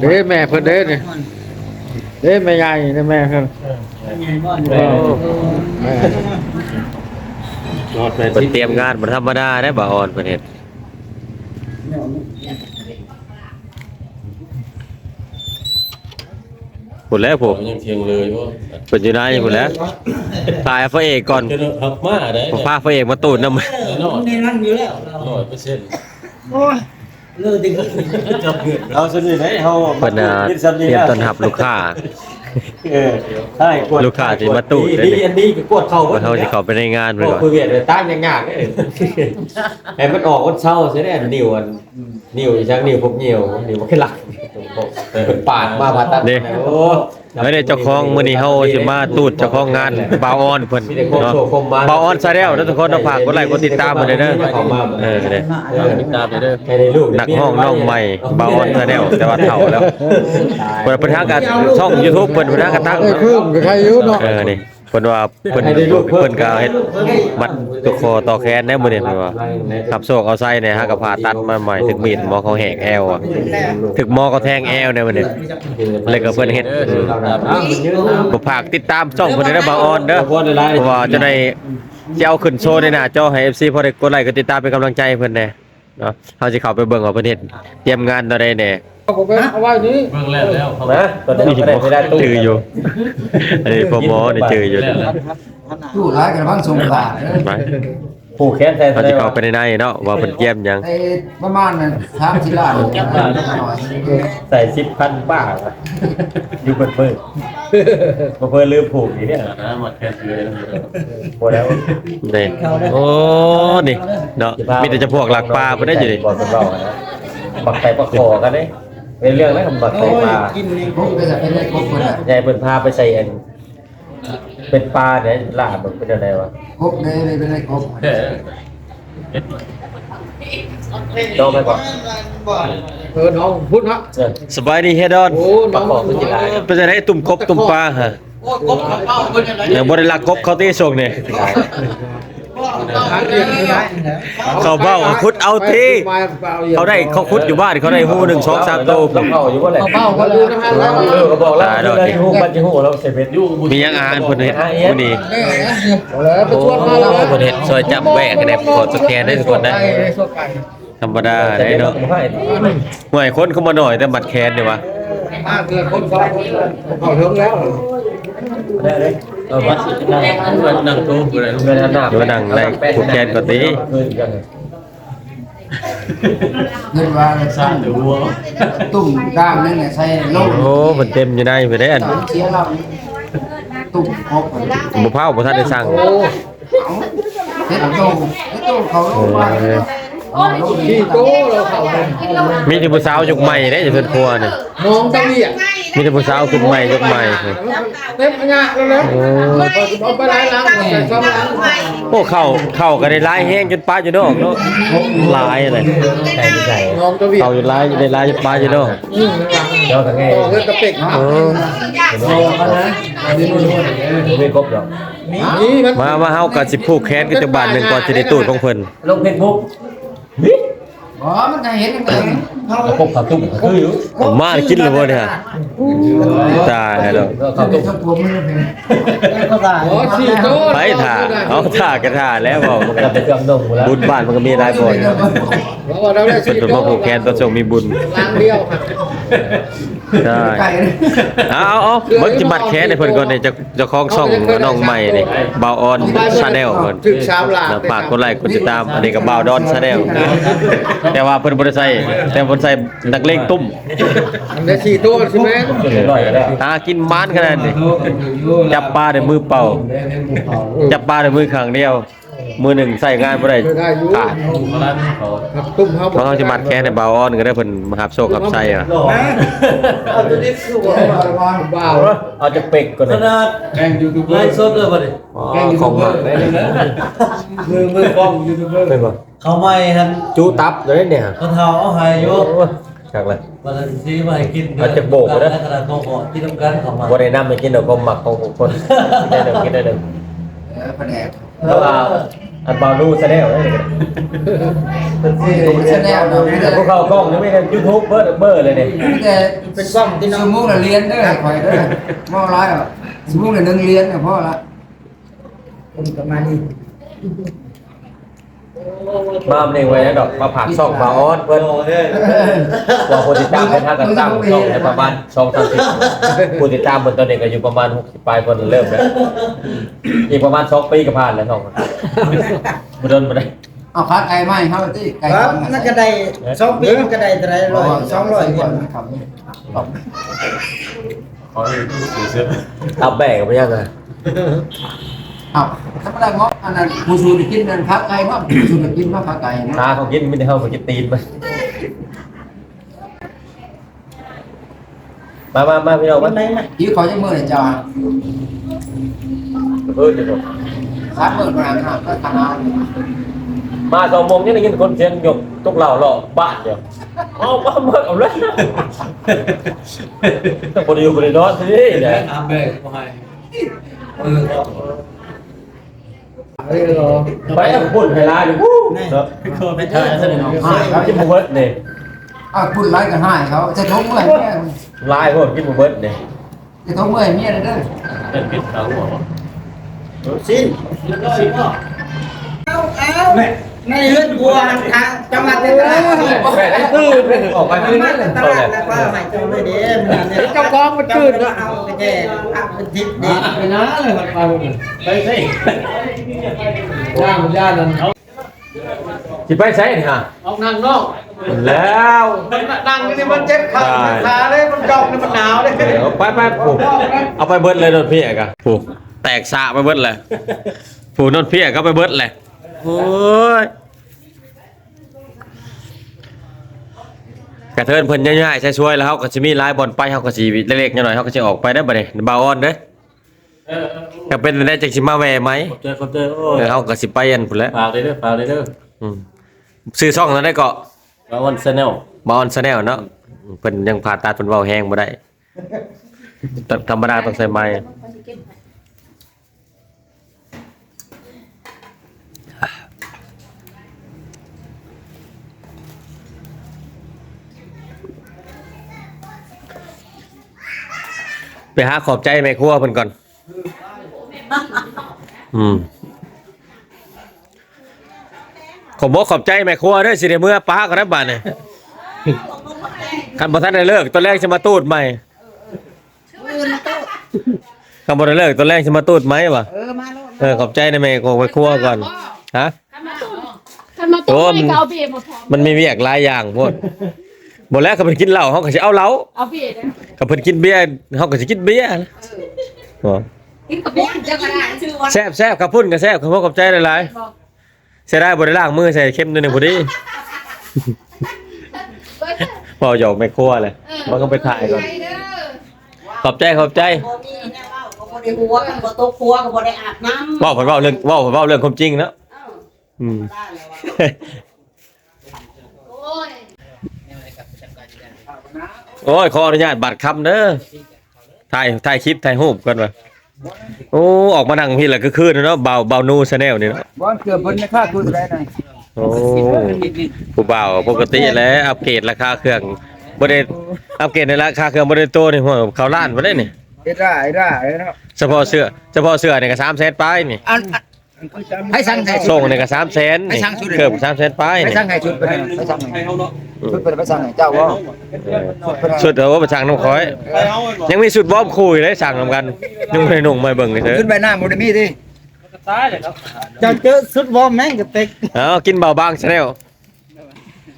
เด้แม่เพิ่นเด้นี่เด้แม่ใหญ่เด้แม่เพิ่นโอ้แม่รอดไปเพิ่นเตรียมงานบ่ธรรมดาได้บ่อ่อนเพิ่นเฮ็ดพุ่นแล้วผผมมยังเทียงเลยว่าเพิ่นอยู่ไหนพุ่นแล้วตายพระเอกก่อนจะหักมาได้ผมพาพระเอกมาตูดนำนอดนี่นั่นอยู่แล้วร้อย เปอร์เซ็นต์เลิกดิจับเงินเราสนิทให้เฮาเพิ่นน่ะเตรียมต้อนรับลูกค้า เออใช่กดลูกค้าที่มาตูดได้ดีนี่อันนี้ก็กดเข้าว่าเฮาสิเข้าไปในงานพเพิ่นวกก่อน คุยเวียดเลยตั้งยากๆเด้ให้มันออกวันเช้าใช่ไหมนิ้วอันนิ้วอีจักนิ้วพวกนิ้วนิ้วบ่ขึ้นหลักเป็นปาดมาผ่าตัดโอ้ เฮ้ยเดี๋ยวเจ้าของมื้อนี้เฮาสิมาตูดเจ้าของงานบ่าวออนเพิ่นเนาะบ่าวออนซะแล้วทุกคนเนาะฝากกดไลค์กดติดตามมาเด้อเด้อเออเด้อติดตามเด้อแค่ได้ลูกนักห้องน้องใหม่บาออนซะแล้วแต่ว่าเฒ่าแล้วเปิดเพิ่นทางกับช่อง YouTube เพิ่นเพิ่นทางกับตั้งไอ้เพิ่มกับใครอยู่เนาะเออนี่เพิ่นว่าเพิ่นเพิ่นก็เฮ็ดมัดตุกคอต่อแขนได้มื้อนี้เพิ่นว่าขับโซกเอาไส้เนี่ยฮะก็ผ่าตัดมาใหม่ถึงมีดหมอเขาแหกแอวอะถึงหมอเขาแทงแอวเนี่ยมื้อนี้เลยก็เพิ่นเฮ็ดอืมบ่ฝากติดตามช่องเพิ่นได้บาออนเด้อเพราะว่าจะได้จะเอาขึ้นโชว์ในหน้าจอให้ FC พอได้กดไลค์กดติดตามเป็นกำลังใจให้เพิ่นแน่เนาะเฮาสิเข้าไปเบิ่งว่าเพิ่นเฮ็ดเตรียมงานต่อใดแน่ ผมไปเอาไว้นี่เบื้องแล้วแล้วเขานะตอนนี้นี่ก็ได้ไม่ได้ตู้จืออยู่อันนี้พอหมอนี่จืออยู่ตู้ร้ายกันบ้างสงสารไปผูกแขนแทนเขาจะเข้าไปในในเนาะว่าเพิ่นเยี่ยมหยังไอ้ประมาณนั้นทางที่ล้านใส่ซิปพันบ้าอยู่เปิดเปิดเปิดลืมผูกอีกเนี่ยนะมาแค่ซื้อเลยพอแล้วนี่โอ้นี่เนาะมีแต่จะพวกหลักปลาเพิ่นได้อยู่ดิบอกสำรองนะปักไก่ปักคอกันเด้ ในเรื่องนั้นปักไก่ปลากินนี่พวกก็จะเป็นไอ้พวกคนอะยายเปิดพาไปใส่อันเป็นปลาเนี่ยลาบมันเป็นอะไรวะพวกนี้เลยเป็นไอ้พวกแค่จองไปก่อนเออน้องพูดเนาะสบายดีเฮดอนโอ้น้องเป็นจังได๋ตุ่มกบตุ่มปลาฮะยังบ่ได้ลักกบเขาตีส่งนี่ หาเรียนไม่ได้เขาเบ้าขุดเอาทีเขาได้เขาขุดอยู่บ้านเขาได้ฮู้1 2 3โตวเราเข้าอยู่ว่าอะไรเบ้าเขาดูนะฮะแล้วเออก็บอกแล้วเลยหูมันจะหูเราเสร็จเป็นยุ่งมีหยังอาหารเพิ่นเฮ็ดมื้อนี้แล้วไปโอ้ชวนมาแล้วเพิ่นเฮ็ดซอยจับแบกได้ขอสแกนได้ทุกคนนะสวดไก่ธรรมดาได้เนาะห่วยคนเข้ามาหน่อยแต่บัตรแคนนี่วะมาเกิดคนสองคนเขาถึงแล้วเออวัดนั่งนั่งตู้อะไรลูกเงินหน้าอยู่นั่งได้ผูกแขนก็ตีเงินว่าสร้างเดี๋ยววัวตุ่มกลางนั่นแหละใส่โลกโอ้มันเต็มอยู่ในไปได้อันเสียเราตุ่มพกบ่เผาบ่ทันได้สั่งเฮ็ดโตเฮ็ดโตเขาลงมาที่โก้เราเขาเป็นมีแต่ผู้สาวยกใหม่ได้จะเพิ่นครัวนี่น้องตะเลีย มีแต่ผู้สาวขึ้นใหม่ยกใหม่เต็มงานแล้วแล้วเอาไปไล่ล้างใส่ซ้อมล้างโอ้เข้าเข้าก็ได้หลายแห้งจนปลาอยู่นอกเนาะหลายเลยใส่ใส่น้องตะเลียเข้าอยู่หลายได้หลายจนปลาอยู่นอกนี่หลังเดี๋ยวทั้งไงต่อเงินกระเป็กเออไม่ครบหรอกนี่มันมามาเฮาก็สิผูกแขนกันจักบาทหนึงก่อนสิได้ตูดของเพิ่นลงเพจบุ๊ก อ๋อมันจะเห็นยังไงครบขับตุ้มคืออยู่ผมมากินแล้วบ่เนี่ย ตายแล้วขับตุ้มถ้าผมมันเป็นโอ้สี่โก้ไปถ่าเอาถ่ากันถ่าแล้วบอกจะไปเครื่องดงแล้วบุญบ้านมันก็มีหลายบ่อนเราเราได้เป็นสี่เป็นโก้มาผูกแขนตอนส่งมีบุญล้างเดียวค่ะใช่ไก่เอาเอาเอาเบิ่งจิมัดแขนให้เพิ่นก่อนนี่เจะเจ้าของช่องน้องใหม่นี่บ่าวออนชาแนลเพิ่นถึงชามลาแล้วฝากกดไลค์กดติดตามอันนี้ก็บ่าวดอนชาแนลแต่ว่าเพิ่นบ่ได้ใส่แต่เพิ่นใส่นักเลงตุ้มได้สี่โก้ใช่ไหมหน่อยก็ได้หากินมานขนาดนี้จับปลาด้วยมือเปล่า จับปลาด้วยมือข้างเดียว มือหนึ่งใส่งานบ่ได้ได้อยู่ขาดมาล้างเขาตุ้มเขาเพราะเขาจะมัดแขนในบ่าวออนก็ได้เพิ่นมาหับโชคหับไส้อะเอาตัวนี้คือว่าบ้าเอาจะเป็กก่อนขนาดแกงยูทูบเบอร์ไลฟ์สดเลยป่ะดิของหมักได้เลยมือมือกล้องยูทูบเบอร์ เป็นบ่เขาไม่ฮันจูตับเลยเนี่ยเขาเท้าเอาหายโยจักเลยวันนั้นที่มาให้กินเอาจะโบกนะขนาดเขาเหาะที่ทำการเขามาบ่ได้นำไปกินดอกกลมหมักของคนกินได้เด้อกินได้เด้อแผนกแล้วว่าอันบาลูซะแล้วเด้อเป็นเส้นแนวเนาะไม่ได้พวกเขากล้องนี่ไม่ได้ YouTube เบอร์เบอร์เลยนี่ไม่ได้เป็นกล้องที่น้องสมุกน่ะเรียนเด้อคอยเด้อมอร้ายอะสมุกน่ะนึงเรียนน่ะพ่อละผมประมาณนี้ มาเองไว้นะดอกมาผักช่องมาออนเพิ่นว่าคนติดตามเพิ่นทางกันตั้งช่องในประมาณ2 30ผู้ติดตามเพิ่นตอนนี้ก็อยู่ประมาณ60ปลายเพิ่นเริ่มแล้วอีกประมาณ2ปีก็ผ่านแล้วช่องบ่โดนบ่ได้เอาคัดไก่ไหมครับที่ไก่ครับทอดมันก็ได้สองปีมันก็ได้เท่าไหรร้อยสองร้อยเงินครับตับแบกก็บ่ยังไงเอาถ้าไม่ได้งบอันนั้นผู้สูงกินนั่นคัดไก่เนาะผู้สูงกินมาคัดไก่นะตาเขากินไม่ได้เฮาเขากินตีนมันมามามาพี่น้องวัมานไหนนะที่ขาจะมือเลยจ้าเออเดี๋ยวคัดมือมาหน้าก็ขนาดมาสองโมงนี่ได้ยินคนเสียงหยกตุกเหล่าหล่อบ้านเดียวเอาบ้าเมื่อเอาเลยต้องบริยูบริโนอนสิเนี่ยอาเบะบ่ให้เออ ไปเอาปุ่นไฮไลท์ดิวู้เนาะไปเท่าไหร่ซะหน่อยหายเขากินหมูเบิร์ดเนี่ยอะพูดไรกันให้เขาจะทุ่งเลยเนี่ยลายพวกกินหมูเบิร์ดเนี่ยจะทุ่งเลยเนี่ยเลยเด้อเป็นพิษเขาหัวสิ้นเอาเอาในเฮือนบัวทางจังหวัดในตลาดแม่ได้ตื่นออกไปไม่ได้ตเลยลาดแล้วก็ให้เจ้าเลยเด้มันเจ้าของมันตื่นเนาะเอาไปแก่พักเป็นทิพย์ดีไปนะเลยมันไปหมดเลยไปสิย่างย่านนั้นเอาจิไปใช้เนี่ยฮะเอานั่งนอกแล้วนั่งนี่มันเจ็บขาขาเลยมันจอกนี่มันหนาวเลยเดี๋ยวไปไปผูกเอาไปเบิร์ดเลยนนพี่อะกะผูกแตกสะไปเบิร์ดเลยผูกนนพี่อะก็ไปเบิร์ดเลยโอ้ย กระเทินเพิ่นง่ายๆใช้ช่วยแล้วเขาก็จะมีลายบอลไปเขาก็สิเล็กๆหน่อยเขาก็จะออกไปได้บ่เนี่ยบาออนเด้อก็เป็นได้จักสิมาแวไหมเจอคนเจอโอ้เออเขาก็สิไปอันพุ่นแหล้วฝากเลยเด้อฝากเลยเด้ออืมซื้อช่องนั้นได้เกาะมาวันแนลบาออนชาแนลเนาะเพิ่นยังผ่าตัดเพิ่นเว้าแห้งบ่ได้ธรรมดาต้องใส่ไม้ ไปหาขอบใจแม่ครัวเพิ่นก่อน อืมขอบบอกขอบใจแม่ครัวเด้อสิได้เมื่อป้าก็ได้บาดนี่คันบ่ทันได้เลิกตอนแรกจะมาตูดใหม่คันบ่ได้เลิกตอนแรกจะมาตูดไหมวะเออมาโลดเออขอบใจนะแม่ของแม่ครัวก่อน ฮะทำมาตุ้มให้ก็เอาเบียร์มาพร้อม มันมีเวียกหลายอย่างโพด บ่แล้วเขาเพิ่นกินเหล้าเฮาก็สิเอาเหล้าเอาเบียร์นะเขาเพิ่นกินเบียร์เฮาก็สิกินเบียร์นะบ่กินกับเบียร์จะกระดาษชื่อว่าแซ่บแซ่บขับพุ่นก็แซ่บขอบคุณขอบใจหลายๆเสียดายบ่ได้ล้างมือใส่เข้มนิดหนึงพอดีพอหยอกแม่ครัวเลยมันก็ไปถ่ายก่อนขอบใจขอบใจบ่มีแนวเว้าก็บ่ได้หัวกันบ่ตกหัวก็บ่ได้อาบน้ำเว่าผมเว่าเรื่องเว่าผมเว่าเรื่องความจริงเนอะเอ้าอืม ได้แล้วว่า โอ้ย โอ้ยขออนุญาตบัตรคำเด้อถ่ายถ่ายคลิปถ่ายรูปกันวะโอ้ออกมานั่งพี่แหละก็คืนเนาะเบาเบานูชาแนลนี่เนาะบอลเกือบเพิ่นค่าคุยได้หน่อยโอ้ผู้เบาปกติแล้วอัปเกรดราคาเครื่องบ่ได้อัปเกรดในราคาเครื่องบ่ได้โตนี่หัวเขาล้านบ่ได้นี่เอ็ดได้ได้เนาะเฉพาะเสื้อเฉพาะเสื้อนี่ก็300,000ปลายนี่อันให้สั่งให้ส่งนี่ก็300,000นี่ให้สั่งชุดเลยเกือบ300,000ปลายให้นี่สั่งให้ชุดไปให้ให้สั่งให้ ชุดไปไปสั่งให้เจ้าว่าสุดเอาว่าไปสั่งน้ำคอย ยังมีสุดวอร์มคุยเลยสั่งนำกันยังไม่ได้นุ่งไม่เบิ่งเลยเถอะขึ้นไปหน้าโมเดมี่ดิจะเจอสุดวอมแม่งกับเต็กเอากินเบาบางชาแนล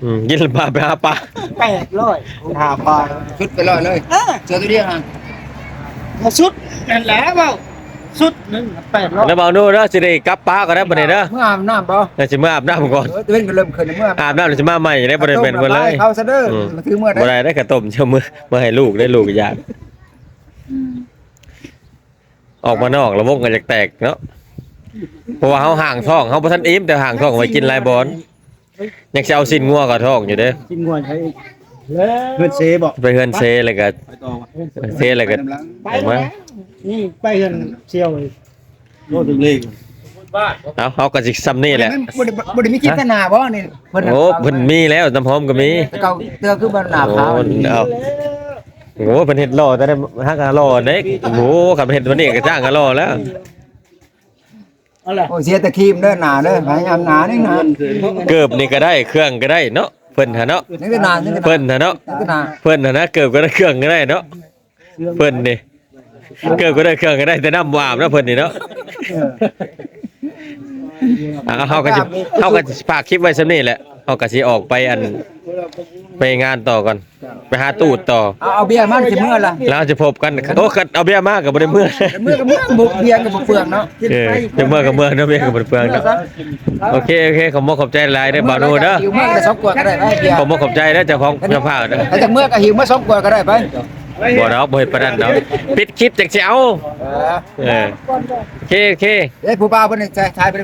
อืมกินปลาไปหาปลาแปดร้อยหาบาชุดไปเลยเลยเจอตัวเดียวฮะมาสุดนั่นแหละเปล่า สุดหนึงแปดร้อยแล้วเบาโน่เด้อสิได้กลับปลาก็ได้บ่ได้เด้อเมื่ออาบน้ำเปล่าแล้วสิมาอาบน้ำก่อนเออเว้นก็เริ่มขึ้นเมื่ออาบน้ำแล้วสิมาใหม่ได้บ่ได้เป็นเพิ่นเลยเข้าซะเด้อมาถือเมื่อบ่ได้ได้ได้กระต้มเช้ามื้อมาให้ลูกได้ลูกอีกอย่างออกมานอกระวงก็จะแตกเนาะเพราะว่าเฮาห่างท้องเฮาบ่ทันอิ่มแต่ห่างท้องไว้กินหลายบอนยังสิเอาสิ้นงัวกับท้องอยู่เด้อกินงวนใช้เงินเซบอกไปเฮือนเซเลยก็เซเลยก็ไปแล้ว นี่ไปเงินเชียวเลยโลดถึงเลขไปเอาเฮาก็สิซ้ำนี่แหละบ่ได้บ่ได้มีคิดหน้าบ่นี่เพิ่นโอ้เพิ่นมีแล้วน้ำหอมก็มีแต่เก่าเตือคือบ่หน้าโอ้ขาวเอาโอ้เพิ่นเฮ็ดหล่อแต่ได้ฮักก็หล่อเด้โอ้โหคันเฮ็ดวันนี้ก็จ้างก็หล่อแล้วโอ้เสียแต่ครีมเด้อหน้าเด้อพยายามหน้านี่นะเกิบนี่ก็ได้เครื่องก็ได้เนาะเพิ่นหาเนาะนี่ก็หน้านี่ก็หน้าเพิ่นหาเนาะนี่ก็หน้าเพิ่นหานะเกิบก็ได้เครื่องก็ได้เนาะเพิ่นนี่ เกิบก็ได้เครื่องก็ได้แต่น้ำวามเนาะเพิ่นนี่เนาะอ่าเฮาก็สิเฮาก็สิฝากคลิปไว้ซำนี้แหละเฮาก็สิออกไปอันไปงานต่อก่อนไปหาตูดต่อ เอาเอาเบียร์มาสิเมื่อล่ะแล้วจะพบกันโอ้กัดเอาเบี้ยมากกับบ่ได้เมื่อเมื่อก็เมื่อบุกเบียร์ก็บ่เปลืองเนาะเออจะเมื่อกับเมื่อเนาะเบี้ยกับบ่ได้เปลืองเนาะโอเคโอเคขอบคุณขอบใจหลายเด้อบ่าวนูเด้อหิวเมื่อก็สองขวดก็ได้ไปเบียร์ขอบคุณขอบใจเด้อเจ้าของเจ้าภาพเด้อถ้าจากเมื่อก็หิวเมื่อสองขวดก็ได้ไป บ่ดอกบ่เฮ็ดปานนั้นดอกปิดคลิปจังสิเอาเออโอเคโอเค เอ้ยผู้บ่าวเพิ่นจะทายไป